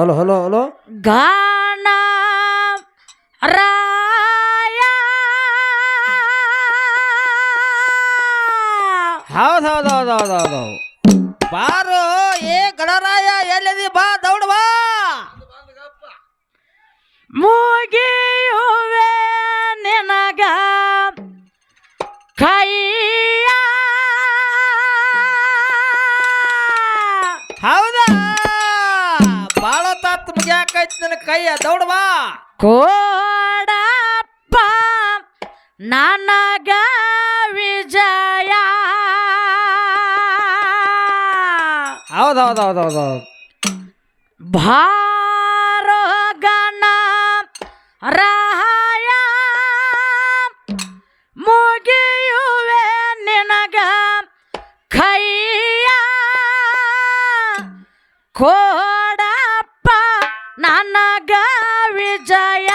Hello hello hello. ಗಾನ ರಾಯ. ಹೌದು ಹೌದು ಹೌದು ಹೌದು ಹೌದು. ಬಾರು ಏ ಗಣರಾಯ ಎಲ್ಲಿದಿ? ಬಾ ದೌಡ್ ಬಾ. ಮುಗಿಯುವೆ ನಿನಗ ಕೈಯ. ಹೌದಾ? ಮುಗ್ಯಾಕೈತಿ ನನ್ನ ಕೈಯ ದೌಡ್ ಬಾ. ಕೋಡಪ್ಪ ನನಗ ವಿಜಯ. ಹೌದು ಹೌದು ರಹಾಯ ಮುಗಿಯುವೆ ನಿನಗ ಕೈಯ. ಕೋಡಪ್ಪ ನನಗ ವಿಜಯ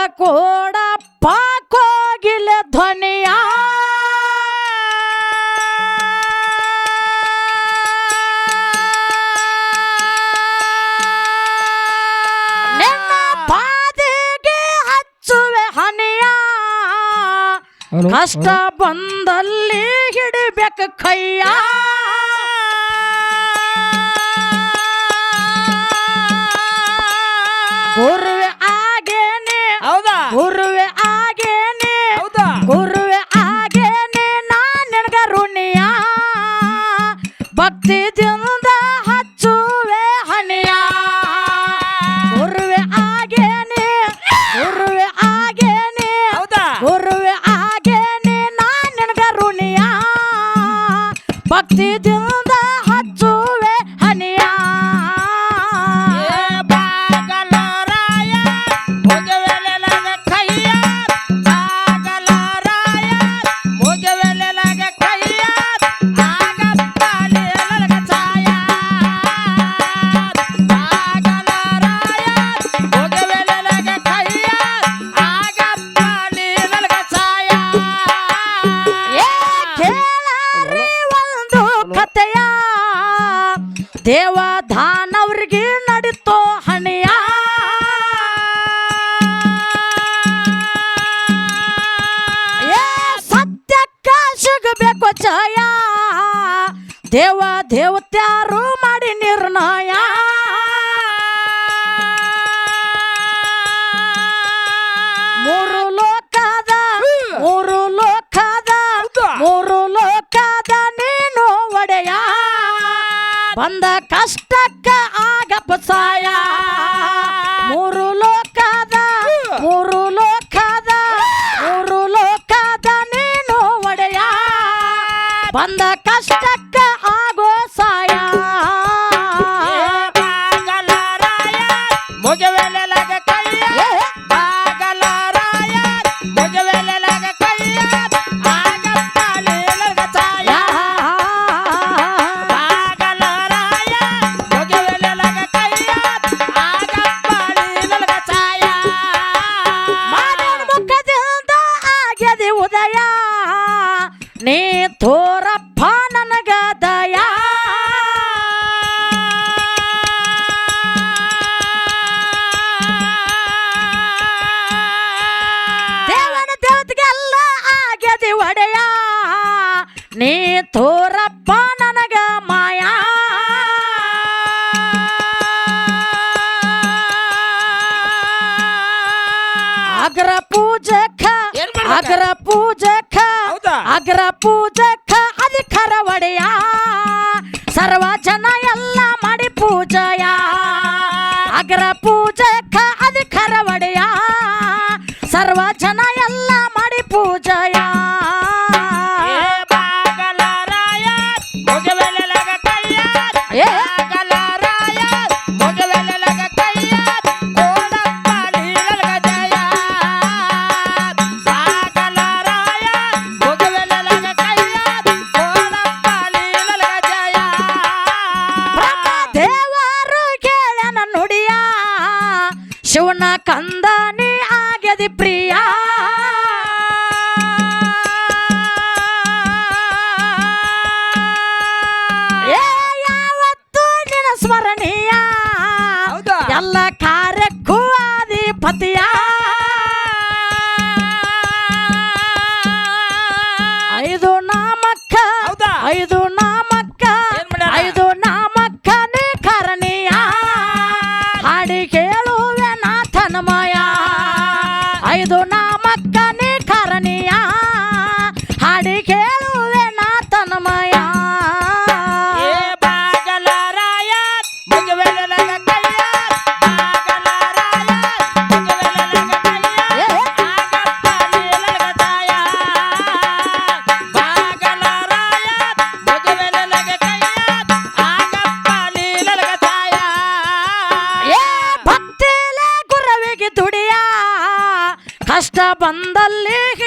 ನನಗ ಪಾಕೋಗಿಲ್ಲ ಧ್ವನಿಯ. ನಿನ್ನ ಪಾದಿಗೆ ಹಚ್ಚುವೆ ಹನಿಯ. ಕಷ್ಟ ಬಂದಲ್ಲಿ ಹಿಡಿಬೇಕು ಕೈಯ. ದೇವತ್ಯಾರು ಮಾಡಿ ನಿರ್ಣಯ. ಮೂರು ಲೋಕದ ಮೂರು ಲೋಕದ ಮೂರು ಲೋಕದ ನೀನು ಒಡೆಯ. ಬಂದ ಕಷ್ಟಕ್ಕ ಆಗ ಪಸಾಯ. ಮೂರು ಲೋಕದ ಮೂರು ಲೋಕದ ಮೂರು ಲೋಕದ ನೀನು ಒಡೆಯ. ಬಂದ ಕಷ್ಟಕ್ಕ にと ಅಗ್ರ ಪೂಜಕ ಅಧಿಕಾರ ಒಡೆಯ. ಸರ್ವ ಜನ ಎಲ್ಲ ಮಾಡಿ ಪೂಜಯ. ಅಗ್ರ ಪೂಜಕ ಶಿವನ ಕಂದನೇ ಆಗ್ಯದಿ ಪ್ರಿಯ. ಯಾವತ್ತು ನಿನ ಸ್ಮರಣೀಯ ಎಲ್ಲ ಕಾರ್ಯಕ್ಕೂ ಅಧಿಪತಿಯ. ಐದು ನಾಮಕ್ಕ ಐದು ನಾ বেদনা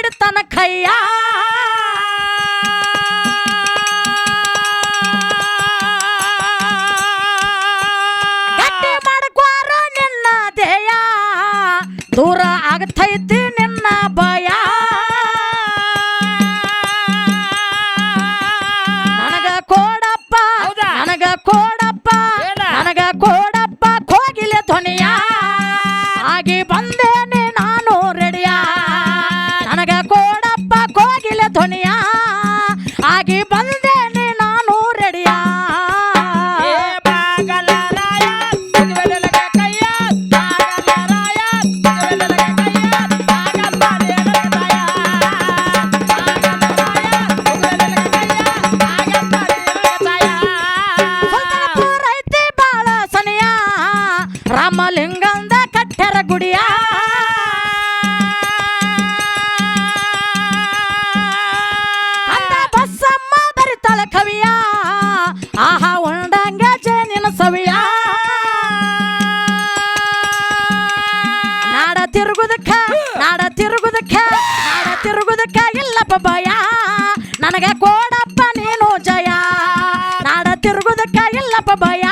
ಹಿಡ್ತಾನ ಕೈಯಾ? game ಕೊಡಪ್ಪ ಭಯ. ನನಗೆ ಕೊಡಪ್ಪ ನೀನು ಜಯ. ನಾಡ ತಿರುಗುದಕ್ಕ ಇಲ್ಲಪ್ಪ ಭಯ.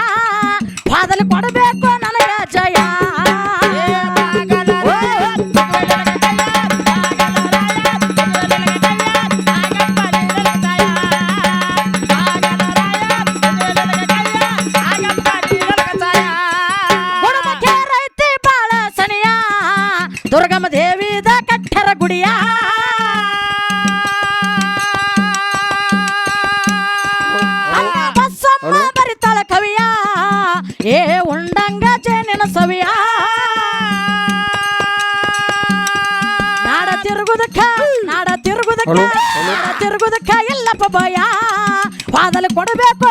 ಕೈಯಲ್ಲಪ್ಪ ಎಲ್ಲಪ್ಪ ಭಯ ವಾದಲು ಕೊಡಬೇಕು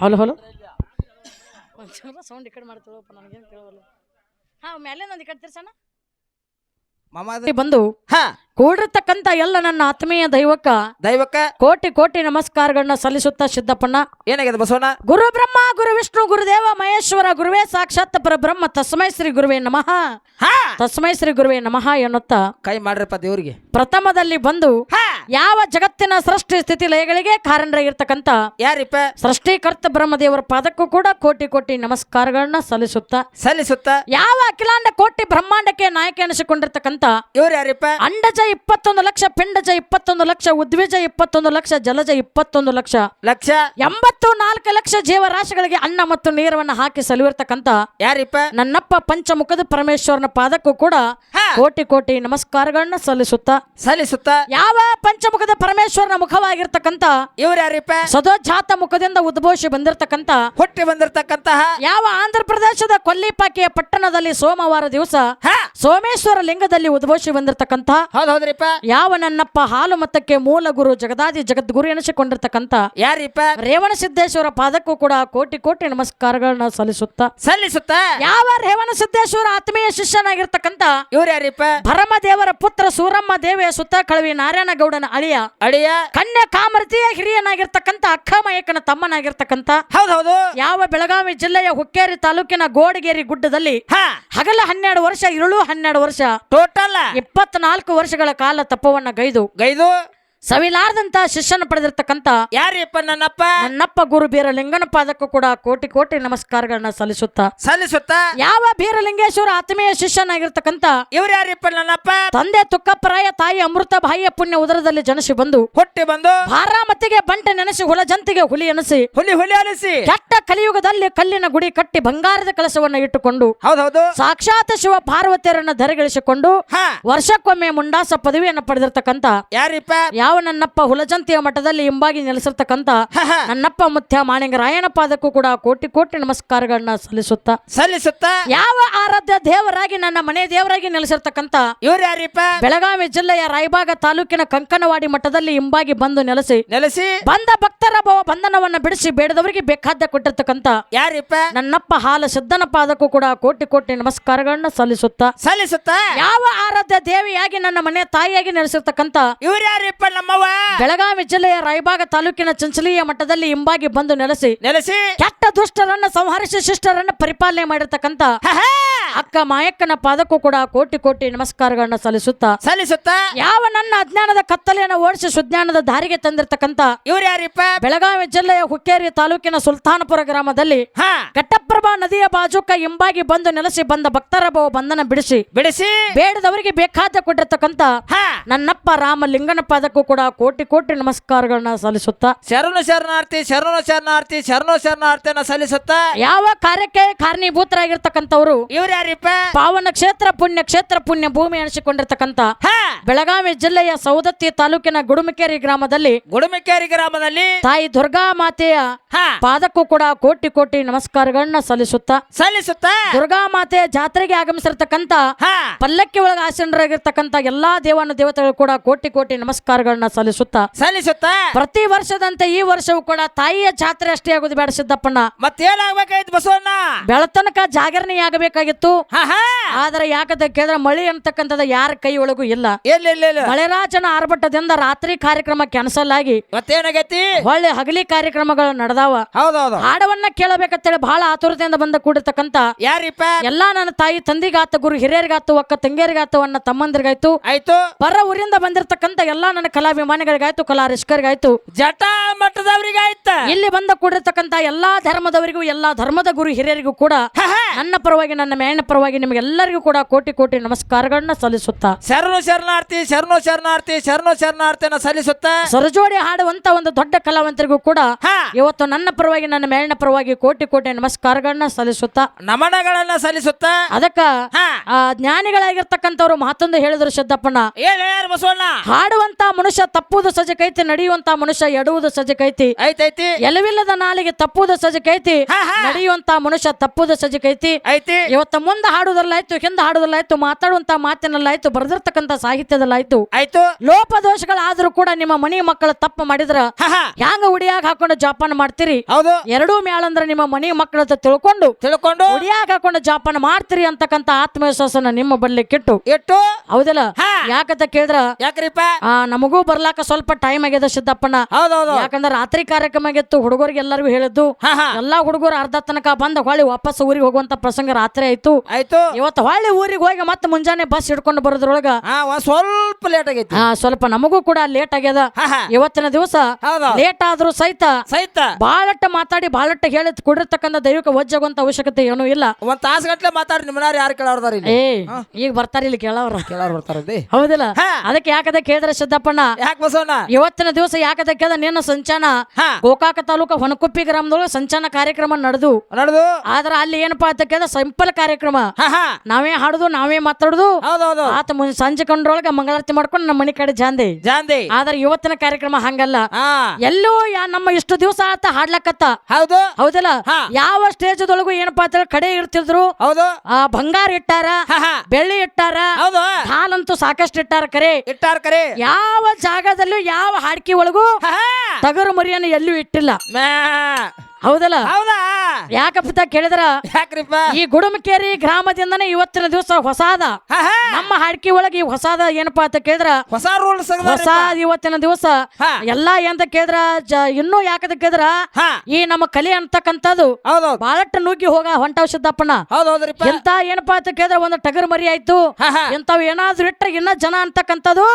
ಹಲೋ ಹಲೋ. ಒಂಚೂರು ಸೌಂಡ್ ಈ ಕಡೆ ಮಾಡ್ತೀವಪ್ಪ ನನಗೇನು ಕೇಳೋಲ್ಲ ಹಾಂ ಮೇಲೆ ಒಂದು ಈ ಕಡೆ ಬಂದು ಹಾ. ಕೂಡಿರ್ತಕ್ಕಂತ ಎಲ್ಲ ನನ್ನ ಆತ್ಮೀಯ ದೈವಕ ದೈವಕ ಕೋಟಿ ಕೋಟಿ ನಮಸ್ಕಾರಗಳನ್ನ ಸಲ್ಲಿಸುತ್ತಾ ಸಿದ್ದಪ್ಪಣ್ಣ. ಏನಾಗಿದೆ ಬಸವಣ್ಣ? ಗುರು ಬ್ರಹ್ಮ ಗುರು ವಿಷ್ಣು ಗುರುದೇವ ಮಹೇಶ್ವರ ಗುರುವೇ ಸಾಕ್ಷಾತ್ ಪರಬ್ರಹ್ಮ ತಸ್ಮೈ ಶ್ರೀ ಗುರುವೇ ನಮಃ. ತಸ್ಮೈ ಶ್ರೀ ಗುರುವೇ ನಮಃ ಎನ್ನುತ್ತಾ ಕೈ ಮಾಡ್ರಪ್ಪ ದೇವರಿಗೆ. ಪ್ರಥಮದಲ್ಲಿ ಬಂದು ಯಾವ ಜಗತ್ತಿನ ಸೃಷ್ಟಿ ಸ್ಥಿತಿ ಲಯಗಳಿಗೆ ಕಾರಣರಾಗಿರ್ತಕ್ಕಂತ ಯಾರಿಪ್ಪ? ಸೃಷ್ಟಿಕರ್ತ ಬ್ರಹ್ಮದೇವರ ಪಾದಕ್ಕೂ ಕೂಡ ಕೋಟಿ ಕೋಟಿ ನಮಸ್ಕಾರಗಳನ್ನ ಸಲ್ಲಿಸುತ್ತ ಸಲ್ಲಿಸುತ್ತ? ಯಾವ ಅಖಿಲಾಂಡ ಕೋಟಿ ಬ್ರಹ್ಮಾಂಡಕ್ಕೆ ನಾಯಕ ಎನಿಸಿಕೊಂಡಿರ್ತಕ್ಕಂತ ಇವ್ರು ಯಾರಿಪ್ಪ? ಅಂಡಜ ಇಪ್ಪತ್ತೊಂದು ಲಕ್ಷ ಪಿಂಡಜ ಇಪ್ಪತ್ತೊಂದು ಲಕ್ಷ ಉದ್ವಿಜ ಇಪ್ಪತ್ತೊಂದು ಲಕ್ಷ ಜಲಜ ಇಪ್ಪತ್ತೊಂದು ಲಕ್ಷ. ಲಕ್ಷ? ಎಂಬತ್ತು ನಾಲ್ಕು ಲಕ್ಷ ಜೀವರಾಶಿಗಳಿಗೆ ಅನ್ನ ಮತ್ತು ನೀರವನ್ನು ಹಾಕಿ ಸಲುವಿರ್ತಕ್ಕಂತ ಯಾರಿಪ್ಪ? ನನ್ನಪ್ಪ ಪಂಚಮುಖದ ಪರಮೇಶ್ವರನ ಪಾದಕ್ಕೂ ಕೂಡ ಕೋಟಿ ಕೋಟಿ ನಮಸ್ಕಾರಗಳನ್ನ ಸಲ್ಲಿಸುತ್ತ. ಸಲ್ಲಿಸುತ್ತ? ಯಾವ ಪಂಚಮುಖದ ಪರಮೇಶ್ವರನ ಮುಖವಾಗಿರ್ತಕ್ಕಂತ ಇವ್ರು ಯಾರಿಪ್ಪ? ಸದೋಜಾತ ಮುಖದಿಂದ ಉದ್ಭವಿಸಿ ಬಂದಿರತಕ್ಕಂತ ಹುಟ್ಟಿ ಬಂದಿರತಕ್ಕಂತಹ? ಯಾವ ಆಂಧ್ರ ಪ್ರದೇಶದ ಕೊಲ್ಲಿಪಾಕಿಯ ಪಟ್ಟಣದಲ್ಲಿ ಸೋಮವಾರ ದಿವಸ ಹಾ. ಸೋಮೇಶ್ವರ ಲಿಂಗದಲ್ಲಿ ಉದ್ಭವಿಸಿ ಬಂದಿರತಕ್ಕಂತ ಹೌದ್ ಹೌದ್ರಿಪ್ಪ. ಯಾವ ನನ್ನಪ್ಪ ಹಾಲು ಮತಕ್ಕೆ ಮೂಲ ಗುರು ಜಗದಾದಿ ಜಗದ್ಗುರು ಎನಿಸಿಕೊಂಡಿರ್ತಕ್ಕಂತ ಯಾರಿಪ್ಪ? ರೇವಣ ಸಿದ್ದೇಶ್ವರ ಪಾದಕ್ಕೂ ಕೂಡ ಕೋಟಿ ಕೋಟಿ ನಮಸ್ಕಾರಗಳನ್ನ ಸಲ್ಲಿಸುತ್ತ. ಸಲ್ಲಿಸುತ್ತ? ಯಾವ ರೇವಣ ಸಿದ್ದೇಶ್ವರ ಆತ್ಮೀಯ ಶಿಷ್ಯನಾಗಿರ್ತಕ್ಕಂತ ಇವ್ರ ಯಾರಿಪ್ಪ? ಭರಮದೇವರ ಪುತ್ರ ಸೂರಮ್ಮ ದೇವಿಯ ಸುತ್ತ ಕಳವಿ ನಾರಾಯಣ ಗೌಡನ ಅಳಿಯ ಅಳಿಯ? ಕನ್ಯಾ ಕಾಮರತಿಯ ಹಿರಿಯನಾಗಿರ್ತಕ್ಕಂತ ಅಕ್ಕಮಯಕ್ಕನ ತಮ್ಮನಾಗಿರ್ತಕ್ಕಂತ ಹೌದ್ ಹೌದು. ಯಾವ ಬೆಳಗಾವಿ ಜಿಲ್ಲೆಯ ಹುಕ್ಕೇರಿ ತಾಲೂಕಿನ ಗೋಡಗೇರಿ ಗುಡ್ಡದಲ್ಲಿ ಹಾ. ಹಗಲ ಹನ್ನೆರಡು ವರ್ಷ ಇರುಳು ಹನ್ನೆರಡು ವರ್ಷ ಟೋಟಲ್ ಇಪ್ಪತ್ನಾಲ್ಕು ವರ್ಷಗಳ ಕಾಲ ತಪವನ್ನ ಗೈದು. ಗೈದು? ಸವಿಲಾರದಂತ ಶಿಷ್ಯನ ಪಡೆದಿರ್ತಕ್ಕಂತ ಯಾರಿಪ್ಪ ನನ್ನಪ್ಪ? ನನ್ನಪ್ಪ ಗುರು ಬೀರಲಿಂಗನ ಪಾದಕ್ಕೂ ಕೂಡ ಕೋಟಿ ಕೋಟಿ ನಮಸ್ಕಾರಗಳನ್ನ ಸಲ್ಲಿಸುತ್ತ. ಸಲ್ಲಿಸುತ್ತ? ಯಾವ ಬೀರಲಿಂಗೇಶ್ವರ ಆತ್ಮೀಯ ಶಿಷ್ಯನಾಗಿರ್ತಕ್ಕಂತ ಇವ್ರು ಯಾರಿಪ್ಪ ನನ್ನಪ್ಪ? ತಂದೆ ತುಕ್ಕಪ್ಪರಾಯ ತಾಯಿ ಅಮೃತ ಬಾಯಿಯ ಪುಣ್ಯ ಉದರದಲ್ಲಿ ಜನಸಿ ಬಂದು ಹುಟ್ಟಿ ಬಂದು ಭಾರಾಮತಿಗೆ ಬಂಟೆ ನೆನೆಸಿ ಹುಲಜಂತಿಗೆ ಹುಲಿ ಎನಿಸಿ ಹುಲಿ ಹುಲಿ ಅನಿಸಿ. ಕೆಟ್ಟ ಕಲಿಯುಗದಲ್ಲಿ ಕಲ್ಲಿನ ಗುಡಿ ಕಟ್ಟಿ ಬಂಗಾರದ ಕಲಸವನ್ನ ಇಟ್ಟುಕೊಂಡು ಹೌದೌದು. ಹೌದು ಸಾಕ್ಷಾತ್ ಶಿವ ಪಾರ್ವತಿಯರನ್ನ ಧರೆಗಳಿಸಿಕೊಂಡು ವರ್ಷಕ್ಕೊಮ್ಮೆ ಮುಂಡಾಸ ಪದವಿಯನ್ನು ಪಡೆದಿರ್ತಕ್ಕಂತ ಯಾರಿಪ್ಪ ಯಾವ ನನ್ನಪ್ಪ ಹುಲಜಂತಿಯ ಮಠದಲ್ಲಿ ಹಿಂಬಾಗಿ ನೆಲೆಸಿರ್ತಕ್ಕಂಥ ಹಾ. ನನ್ನಪ್ಪ ಮುತ್ಯ ಮಾಣಿಂಗರಾಯನ ಪಾದಕ್ಕೂ ಕೂಡ ಕೋಟಿ ಕೋಟಿ ನಮಸ್ಕಾರಗಳನ್ನ ಸಲ್ಲಿಸುತ್ತ? ಸಲ್ಲಿಸುತ್ತ? ಯಾವ ಆರಾಧ್ಯ ದೇವರಾಗಿ ನನ್ನ ಮನೆ ದೇವರಾಗಿ ನೆಲೆಸಿರ್ತಕ್ಕಂಥ ಇವ್ರು ಯಾರಿಪ್ಪ? ಬೆಳಗಾವಿ ಜಿಲ್ಲೆಯ ರಾಯಬಾಗ ತಾಲೂಕಿನ ಕಂಕನವಾಡಿ ಮಠದಲ್ಲಿ ಹಿಂಬಾಗಿ ಬಂದು ನೆಲೆಸಿ ನೆಲೆಸಿ? ಬಂದ ಭಕ್ತರ ಭವ ಬಂಧನವನ್ನ ಬಿಡಿಸಿ ಬೇಡದವರಿಗೆ ಬೇಕಾದ್ಯ ಕೊಟ್ಟಿರ್ತಕ್ಕಂತ ಯಾರಿಪ್ಪ? ನನ್ನಪ್ಪ ಹಾಲ ಸಿದ್ದನ ಪಾದಕ್ಕೂ ಕೂಡ ಕೋಟಿ ಕೋಟಿ ನಮಸ್ಕಾರಗಳನ್ನ ಸಲ್ಲಿಸುತ್ತ? ಸಲ್ಲಿಸುತ್ತ? ಯಾವ ಆರಾಧ್ಯ ದೇವಿಯಾಗಿ ನನ್ನ ಮನೆ ತಾಯಿಯಾಗಿ ನೆಲೆಸಿರ್ತಕ್ಕಂಥ ಇವ್ರು ಯಾರಿಪ್ಪ ನಮ್ಮವ್ವ. ಬೆಳಗಾವಿ ಜಿಲ್ಲೆಯ ರಾಯಬಾಗ ತಾಲೂಕಿನ ಚಂಚಲಿಯ ಮಠದಲ್ಲಿ ಹಿಂಬಾಗಿ ಬಂದು ನೆಲೆಸಿ ನೆಲೆಸಿ. ಕೆಟ್ಟ ದುಷ್ಟರನ್ನ ಸಂಹರಿಸಿ ಶಿಷ್ಟರನ್ನ ಪರಿಪಾಲನೆ ಮಾಡಿರ್ತಕ್ಕಂತ. ಅಕ್ಕ ಮಾಯಕ್ಕನ ಪಾದಕ್ಕೂ ಕೂಡ ಕೋಟಿ ಕೋಟಿ ನಮಸ್ಕಾರಗಳನ್ನ ಸಲ್ಲಿಸುತ್ತ. ಸಲ್ಲಿಸುತ್ತ. ಯಾವ ನನ್ನ ಅಜ್ಞಾನದ ಕತ್ತಲೆಯನ್ನು ಓಡಿಸಿ ಸುಜ್ಞಾನದ ದಾರಿಗೆ ತಂದಿರತಕ್ಕಂತ ಇವ್ರು ಯಾರಿಪ್ಪ? ಬೆಳಗಾವಿ ಜಿಲ್ಲೆಯ ಹುಕ್ಕೇರಿ ತಾಲೂಕಿನ ಸುಲ್ತಾನಪುರ ಗ್ರಾಮದಲ್ಲಿ ಹಾ. ಘಟ್ಟಪ್ರಭಾ ನದಿಯ ಬಾಜುಕ ಹಿಂಬಾಗಿ ಬಂದು ನೆಲೆಸಿ ಬಂದ ಭಕ್ತರ ಬಹು ಬಂಧನ ಬಿಡಿಸಿ ಬಿಡಿಸಿ. ಬೇಡದವರಿಗೆ ಬೇಕಾದ ಕೊಟ್ಟಿರ್ತಕ್ಕಂತ ಹಾ. ನನ್ನಪ್ಪ ರಾಮಲಿಂಗನ ಪಾದಕ್ಕೂ ಕೂಡ ಕೋಟಿ ಕೋಟಿ ನಮಸ್ಕಾರಗಳನ್ನ ಸಲ್ಲಿಸುತ್ತ ಶರಣು ಶರಣಾರ್ಥಿ ಶರಣು ಶರಣಾರ್ಥಿ ಶರಣು ಶರಣಾರ್ಥಿಯನ್ನ ಸಲ್ಲಿಸುತ್ತ? ಯಾವ ಕಾರ್ಯಕ್ಕೆ ಕಾರಣೀಭೂತರಾಗಿರ್ತಕ್ಕಂಥವ್ರು ಇವ್ರ ಯಾರಿಪ್ಪ? ಪಾವನ ಕ್ಷೇತ್ರ ಪುಣ್ಯ ಕ್ಷೇತ್ರ ಪುಣ್ಯ ಭೂಮಿ ಅನಿಸಿಕೊಂಡಿರ್ತಕ್ಕಂಥ ಬೆಳಗಾವಿ ಜಿಲ್ಲೆಯ ಸೌದತ್ತಿ ತಾಲೂಕಿನ ಗುಡುಮಕೇರಿ ಗ್ರಾಮದಲ್ಲಿ ಗುಡುಮಿಕೇರಿ ಗ್ರಾಮದಲ್ಲಿ ತಾಯಿ ದುರ್ಗಾ ಮಾತೆಯ ಪಾದಕ್ಕೂ ಕೂಡ ಕೋಟಿ ಕೋಟಿ ನಮಸ್ಕಾರಗಳನ್ನ ಸಲ್ಲಿಸುತ್ತ ಸಲ್ಲಿಸುತ್ತ? ದುರ್ಗಾ ಮಾತೆಯ ಜಾತ್ರೆಗೆ ಆಗಮಿಸಿರ್ತಕ್ಕಂಥ ಪಲ್ಲಕ್ಕಿ ಒಳಗ ಆಸೀನರಾಗಿರ್ತಕ್ಕಂಥ ಎಲ್ಲಾ ದೇವಾನು ದೇವತೆಗಳು ಕೂಡ ಕೋಟಿ ಕೋಟಿ ನಮಸ್ಕಾರಗಳನ್ನ ಸಲ್ಲಿಸುತ್ತ ಸಲ್ಲಿಸುತ್ತ ಪ್ರತಿ ವರ್ಷದಂತೆ ಈ ವರ್ಷವೂ ಕೂಡ ತಾಯಿಯ ಜಾತ್ರೆ ಅಷ್ಟೇ ಆಗುದು ಬೇಡ ಸಿದ್ದಪ್ಪಣ್ಣ. ಮತ್ತೇನಾಗ್ಬೇಕಾಯ್ತು ಬಸವಣ್ಣ? ಬೆಳತನಕ ಜಾಗರಣೆ ಆಗಬೇಕಾಗಿತ್ತು ಆದ್ರೆ ಯಾಕಂತ ಕೇಳಿದ್ರೆ ಮಳಿ ಅಂತಕ್ಕಂಥದ್ದು ಯಾರ ಕೈ ಒಳಗೂ ಇಲ್ಲ. ಮಳೆರಾಜನ ಆರ್ಭಟದಿಂದ ರಾತ್ರಿ ಕಾರ್ಯಕ್ರಮ ಕ್ಯಾನ್ಸಲ್ ಆಗಿ ಮತ್ತೇನಾಗೈತಿ? ಒಳ್ಳೆ ಹಗಲಿ ಕಾರ್ಯಕ್ರಮಗಳು ನಡೆದಾವ. ಹೌದೌದು. ಹಾಡವನ್ನ ಕೇಳಬೇಕಂತೇಳಿ ಬಹಳ ಆತುರತೆಯಿಂದ ಬಂದ ಕೂಡಿರ್ತಕ್ಕಂಥ ಯಾರಿಪ್ಪ? ಎಲ್ಲಾ ನನ್ನ ತಾಯಿ ತಂದಿಗಾತ ಗುರು ಹಿರಿಯರಿಗಾತು ಒಕ್ಕ ತಂಗಿಯರಿಗಾತು ಅನ್ನ ತಮ್ಮಂದಿರಿಗಾಯ್ತು. ಆಯ್ತು. ಪರ ಊರಿಂದ ಬಂದಿರತಕ್ಕಂತ ಎಲ್ಲಾ ನನ್ನ ಕಲಾಭಿಮಾನಿಗಳಿಗಾಯ್ತು ಕಲಾ ರಿಷ್ಕರಿಗಾಯ್ತು ಜಟಾ ಮಠದವರಿಗಾಯ್ತ. ಇಲ್ಲಿ ಬಂದ ಕೂಡಿರ್ತಕ್ಕಂತ ಎಲ್ಲಾ ಧರ್ಮದವರಿಗೂ ಎಲ್ಲಾ ಧರ್ಮದ ಗುರು ಹಿರಿಯರಿಗೂ ಕೂಡ. ನನ್ನ ಪರವಾಗಿ ನನ್ನ ಮೇಣ ಪರವಾಗಿ ನಿಮಗೆಲ್ಲರಿಗೂ ಕೂಡ ಕೋಟಿ ಕೋಟಿ ನಮಸ್ಕಾರಗಳನ್ನ ಸಲ್ಲಿಸುತ್ತಾ. ಶರಣು ಶರಣಾರ್ಥಿ ಶರಣು ಶರಣಾರ್ಥಿ ಶರಣು ಶರಣಾರ್ಥಿಯನ್ನ ಸಲ್ಲಿಸುತ್ತ. ಸರಜೋಡಿ ಹಾಡುವಂತ ಒಂದು ದೊಡ್ಡ ಕಲಾವಂತರಿಗೂ ಕೂಡ ಹಾ. ಇವತ್ತು ನನ್ನ ಪರವಾಗಿ ನನ್ನ ಮೇಲಿನ ಪರವಾಗಿ ಕೋಟಿ ಕೋಟಿ ನಮಸ್ಕಾರಗಳನ್ನ ಸಲ್ಲಿಸುತ್ತಾ. ನಮನಗಳನ್ನ ಸಲ್ಲಿಸುತ್ತ. ಅದಕ್ಕ ಜ್ಞಾನಿಗಳಾಗಿರ್ತಕ್ಕಂಥವ್ರು ಮತ್ತೊಂದು ಹೇಳಿದ್ರು ಸಿದ್ದಪ್ಪಣ್ಣ ಹಾಡುವಂತ ಮನುಷ್ಯ ತಪ್ಪುವುದು ಸಜಕೈತಿ ನಡೆಯುವಂತ ಮನುಷ್ಯ ಎಡುವುದು ಸಜಕೈತಿ. ಐತೈತಿ ಎಲವಿಲ್ಲದ ನಾಲಿಗೆ ತಪ್ಪುದು ಸಜಕೈತಿ. ನಡೆಯುವಂತ ಮನುಷ್ಯ ತಪ್ಪುದ ಸಜಕೈತಿ. ಐತಿ ಇವತ್ತ ಮುಂದೆ ಹಾಡುದಲ್ಲಾಯ್ತು ಹಿಂದ ಹಾಡುದಲ್ಲಾಯ್ತು ಮಾತಾಡುವಂತ ಮಾತಿನಲ್ಲಾಯ್ತು ಬರೆದಿರ್ತಕ್ಕಂತ ಸಾಹಿತ್ಯದಲ್ಲಾಯ್ತು. ಆಯ್ತು. ಲೋಪದೋಷಗಳಾದ್ರೂ ಕೂಡ ನಿಮ್ಮ ಮನಿ ಮಕ್ಕಳ ತಪ್ಪು ಮಾಡಿದ್ರ ಹ್ಯಾಂಗ ಉಡಿಯಾಗ ಹಾಕೊಂಡು ಜಾಪಾನ್ ಮಾಡ್ತೀರಿ? ಹೌದು. ಎರಡೂ ಮ್ಯಾಳಂದ್ರ ನಿಮ್ಮ ಮನಿ ಮಕ್ಕಳ ತಿಳ್ಕೊಂಡು ತಿಳ್ಕೊಂಡು. ಉಡಿಯಾಗ ಹಾಕೊಂಡು ಜಾಪಾನ್ ಮಾಡ್ತೀರಿ ಅಂತಕ್ಕಂತ ಆತ್ಮವಿಶ್ವಾಸನ ನಿಮ್ಮ ಬಳಿ ಕೆಟ್ಟು. ಎಟ್ಟು ಹೌದಲ್ಲ. ಯಾಕಂತ ಕೇಳಿದ್ರ? ಯಾಕ್ರಿಪ್ಪ? ಆ ನಮಗೂ ಬರ್ಲಾಕ ಸ್ವಲ್ಪ ಟೈಮ್ ಆಗ್ಯದ ಸಿದ್ದಪ್ಪಣ್ಣ. ಹೌದೌದು. ಯಾಕಂದ್ರೆ ರಾತ್ರಿ ಕಾರ್ಯಕ್ರಮ ಆಗಿತ್ತು ಹುಡುಗರಿಗೆ ಎಲ್ಲರಿಗೂ ಹೇಳಿದ್ದು. ಎಲ್ಲಾ ಹುಡುಗರು ಅರ್ಧ ತನಕ ಬಂದ ಹೊಳ್ಳಿ ವಾಪಸ್ ಊರಿಗೆ ಹೋಗುವಂತ ಪ್ರಸಂಗ ರಾತ್ರಿ ಆಯ್ತು. ಆಯ್ತು. ಇವತ್ತು ಹೊಳ್ಳಿ ಊರಿಗೆ ಹೋಗಿ ಮತ್ತೆ ಮುಂಜಾನೆ ಬಸ್ ಹಿಡ್ಕೊಂಡು ಬರೋದ್ರೊಳಗ ಸ್ವಲ್ಪ ಲೇಟ್ ಆಗೈತಿ. ಹಾ ಸ್ವಲ್ಪ ನಮಗೂ ಕೂಡ ಲೇಟ್ ಆಗ್ಯದ. ಇವತ್ತಿನ ದಿವಸ ಹೌದು ಲೇಟ್ ಆದ್ರೂ ಸಹಿತ ಸಹಿತ. ಬಹಳಟ್ಟ ಮಾತಾಡಿ ಬಾಳಟ್ಟ ಹೇಳಿ ಕೊಡಿರ್ತಕ್ಕಂಥ ದೈವಿಕ ವಜ್ಜಗುವಂತ ಅವಶ್ಯಕತೆ ಏನು ಇಲ್ಲ. ಒಂದ್ ತಾಸ್ ಗಟ್ಲೆ ಮಾತಾಡಿ ನಿಮ್ಮ ಯಾರು ಕೇಳೋರ್ದಾರ ಏ ಈಗ ಬರ್ತಾರ ಇಲ್ಲಿ ಕೇಳೋರು. ಕೇಳೋರು ಬರ್ತಾರದಿ ಹೌದಿಲ್ಲ. ಅದಕ್ಕೆ ಯಾಕದ ಕೇಳಿದ್ರೆ ಸಿದ್ದಪ್ಪಣ್ಣ ಯಾಕೆ ಬಸವಣ್ಣ? ಇವತ್ತಿನ ದಿವಸ ಯಾಕೆ ಕೇಳ ನಿನ್ನ ಸಂಚಾನ? ಗೋಕಾಕ ತಾಲೂಕ ಹೊನಕುಪ್ಪಿ ಗ್ರಾಮದೊಳಗೆ ಸಂಚಾನ ಕಾರ್ಯಕ್ರಮ ನಡೆದು. ನಡೆದು? ಆದ್ರ ಅಲ್ಲಿ ಏನಪ್ಪಾ ಅಂತ ಕೇಳಿದ್ರೆ ಸಿಂಪಲ್ ಕಾರ್ಯಕ್ರಮ. ನಾವೇ ಹಾಡುದು ನಾವೇ ಮಾತಾಡುದು. ಆತ ಸಂಜೆ ಕಂಡ್ರೊಳಗೆ ಮಂಗಳಾರತಿ ಮಾಡ್ಕೊಂಡು ನಮ್ಮ ಮನೆ ಕಡೆ ಜಾಂದೆ ಜಾಂದಿ ಆದ್ರೆ ಇವತ್ತಿನ ಕಾರ್ಯಕ್ರಮ ಹಂಗಲ್ಲ. ಎಲ್ಲೂ ಯಾ- ನಮ್ಮ ಇಷ್ಟು ದಿವಸ ಆತ ಹಾಡ್ಲಕತ್ತ. ಹೌದು. ಹೌದಲ್ಲ? ಯಾವ ಸ್ಟೇಜ್ ದೊಳಗು ಏನಪ್ಪಾ ಅಂತ ಕಡೆ ಇರ್ತಿದ್ರು. ಹೌದು. ಆ ಬಂಗಾರ ಇಟ್ಟಾರ ಬೆಳ್ಳಿ ಇಟ್ಟಾರ ಹೌದು. ಹಾಲಂತೂ ಸಾಕಷ್ಟು ಇಟ್ಟಾರ ಕರೆ. ಇಟ್ಟಾರ ಕರೆ. ಯಾವ ಜಾಗದಲ್ಲೂ ಯಾವ ಹಾಡ್ಕಿ ಒಳಗೂ ತಗರು ಮರಿಯನ್ನು ಎಲ್ಲೂ ಇಟ್ಟಿಲ್ಲ ಮ್ಯಾ. ಹೌದಲ್ಲ? ಹೌದಾ? ಯಾಕಪ್ಪ ಕೇಳಿದ್ರ? ಯಾಕ್ರಿಪ್ಪ? ಈ ಗುಡುಮಕೇರಿ ಗ್ರಾಮದಿಂದನೇ ಇವತ್ತಿನ ದಿವಸ ಹೊಸಾದ. ನಮ್ಮ ಹಾಡ್ಕಿ ಒಳಗೆ ಈ ಹೊಸಾದ ಏನಪ್ಪಾ ಅಂತ ಕೇಳಿದ್ರ? ಹೊಸ ರೂಲ್ ಹೊಸ ಇವತ್ತಿನ ದಿವಸ. ಎಲ್ಲಾ ಎಂತ ಕೇಳಿದ್ರ? ಇನ್ನೂ ಯಾಕದ ಕೇಳಿದ್ರ? ಈ ನಮ್ಮ ಕಲೆ ಅಂತಕ್ಕಂಥದ್ದು ಬಹಳಷ್ಟು ನುಗ್ಗಿ ಹೋಗ ಹೊಂಟಾವ್ ಸಿದ್ದಪ್ಪಣ್ಣ ಹೌದೌದ್ರಿಪ್ಪ. ಎಂತ ಏನಪ್ಪಾ ಅಂತ ಕೇಳಿದ್ರ? ಒಂದು ಟಗರ್ ಮರಿ ಆಯ್ತು. ಹಾ ಏನಾದ್ರು ಇಟ್ರೆ ಇನ್ನ ಜನ ಅಂತಕ್ಕಂಥದ್ದು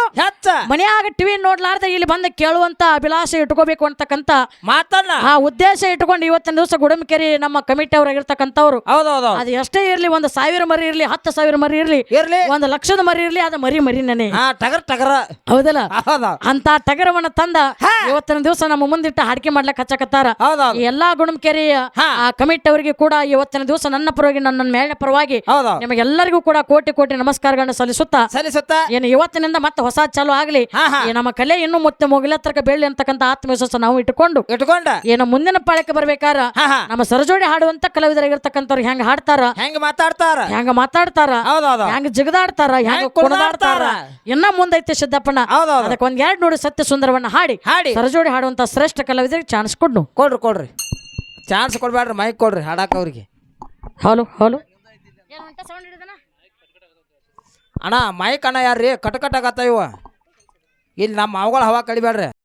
ಮನ್ಯಾಗ ಟಿವಿ ನೋಡ್ಲಾರ್ದ ಇಲ್ಲಿ ಬಂದು ಕೇಳುವಂತ ಅಭಿಲಾಷೆ ಇಟ್ಕೋಬೇಕು ಅಂತಕ್ಕಂತ ಮಾತನ್ನ. ಆ ಉದ್ದೇಶ ಇಟ್ಕೊಂಡು ಇವತ್ತಿನ ದಿವಸ ಗುಡಮಕೆರಿ ನಮ್ಮ ಕಮಿಟಿ ಅವರಾಗಿರ್ತಕ್ಕಂಥವ್ರು ಹೌದೌದು ಅದು ಎಷ್ಟೇ ಇರ್ಲಿ ಒಂದು ಸಾವಿರ ಮರಿ ಇರ್ಲಿ ಹತ್ತು ಸಾವಿರ ಮರಿ ಇರ್ಲಿ ಇರ್ಲಿ. ಒಂದು ಲಕ್ಷದ ಮರಿ ಇರ್ಲಿ ಅದು ಮರಿ ಮರಿ ನನಿ. ಹಾ ಟಗರ್ ಟಗರ. ಹೌದಲ್ಲ? ಹೌದ. ಅಂತ ಟಗರವನ್ನ ತಂದ. ಇವತ್ತಿನ ದಿವಸ ನಮ್ಮ ಮುಂದಿಟ್ಟು ಹಾಡಿಕೆ ಮಾಡ್ಲಕ್ ಹಚ್ಚಕತ್ತಾರ. ಹೌದೌದು. ಎಲ್ಲಾ ಗುಣಮಕೇರಿಯ. ಆ ಕಮಿಟಿ ಅವರಿಗೆ ಕೂಡ ಇವತ್ತಿನ ದಿವಸ ನನ್ನ ಪರವಾಗಿ ನನ್ನ ಮೇಳ ಪರವಾಗಿ ನಿಮಗೆಲ್ಲರಿಗೂ ಕೂಡ ಕೋಟಿ ಕೋಟಿ ನಮಸ್ಕಾರಗಳನ್ನ ಸಲ್ಲಿಸುತ್ತಾ ಸಲ್ಲಿಸುತ್ತ. ಏನು ಇವತ್ತಿನಿಂದ ಮತ್ತೆ ಹೊಸ ಚಾಲು ಆಗ್ಲಿ. ಈ ನಮ್ಮ ಕಲೆ ಇನ್ನೂ ಮತ್ತೆ ಮುಗಿಲತ್ತರಕ ಬೆಳ್ಳಿ ಅಂತಕ್ಕಂಥ ಆತ್ಮವಿಶ್ವಾಸ ನಾವು ಇಟ್ಟುಕೊಂಡು ಇಟ್ಟುಕೊಂಡ. ಏನು ಮುಂದಿನ ಪಾಳಕ್ಕೆ ಬರ್ಬೇಕಾರ? ನಮ್ಮ ಸರಜೋಡಿ ಹಾಡುವಂತ ಕಲಾವಿದರಾಗಿರ್ತಕ್ಕಂಥವ್ರು ಹೆಂಗ್ ಹಾಡ್ತಾರ? ಹೆಂಗ್ ಮಾತಾಡ್ತಾರ? ಹೆಂಗ್ ಮಾತಾಡ್ತಾರ? ಹೌದೌದು. ಹೆಂಗ್ ಜಗದಾಡ್ತಾರ? ಹೆಂಗ ಕುಣದಾಡ್ತಾರ. ಇನ್ನ ಮುಂದೈತೆ ಸಿದ್ದಪ್ಪನ ಅದಕ್ಕೆ ಒಂದ್ ಎರಡ್ ನೋಡಿ ಸತ್ಯ ಸುಂದರವನ್ನ ಹಾಡಿ. ಹಾಡಿ. ಸರಜೋಡಿ ಹಾಡುವಂತ ಶ್ರೇಷ್ಠ ಕಲಾವಿದರಿಗೆ ಚಾನ್ಸ್ ಕೊಡ್ನು. ಕೊಡ್ರಿ ಕೊಡ್ರಿ. ಚಾನ್ಸ್ ಕೊಡ್ಬೇಡ್ರಿ ಮೈಕ್ ಕೊಡ್ರಿ ಹಾಡಾಕ ಅವ್ರಿಗೆ. Hello hello. ಅಣ್ಣ ಮೈಕ್ ಅಣ್ಣ ಯಾರ್ರಿ? ಕಟ್ ಕಟ್ ಆಗತ್ತ ಇವ. ಇಲ್ಲಿ ನಮ್ಮ ಮಾವುಗಳ ಹವಾ ಕಡಿಬೇಡ್ರಿ.